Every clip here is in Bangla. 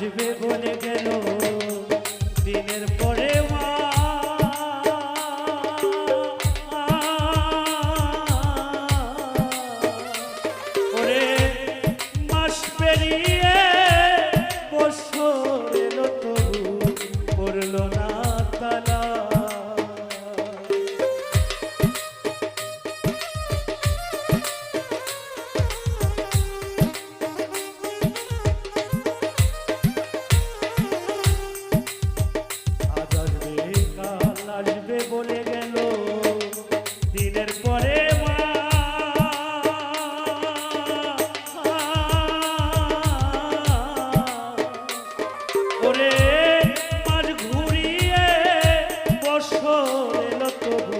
de ver boneco. দিনের পরে মা। ওরে মাঝ ঘুরিয়ে বসো তবু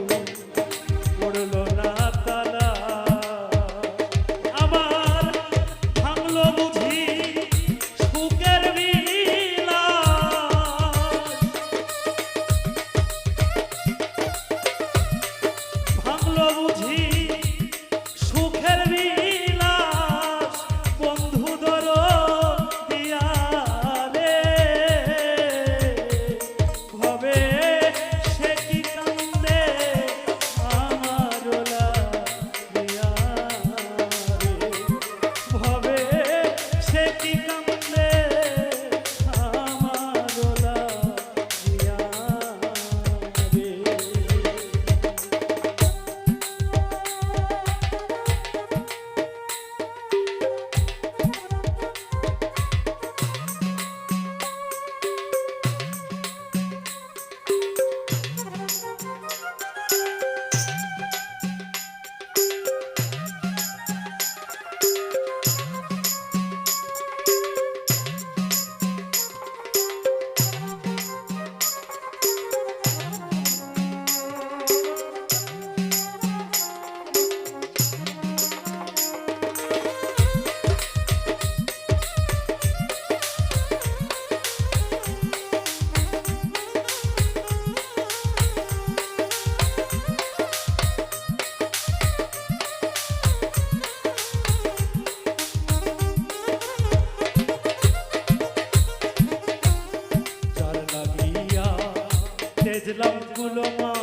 ফুল মা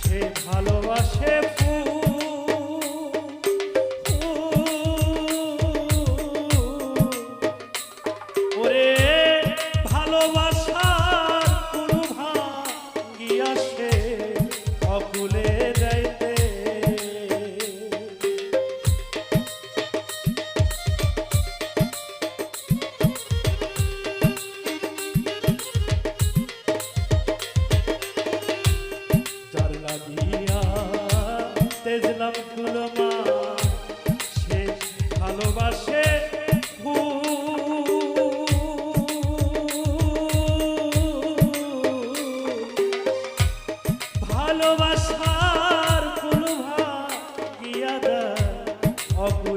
সে ভালোবাসে ওরে ভালোবাসার ফুল ভাঙিয়া সে ভালোবাসার কোনো ভাগ অপু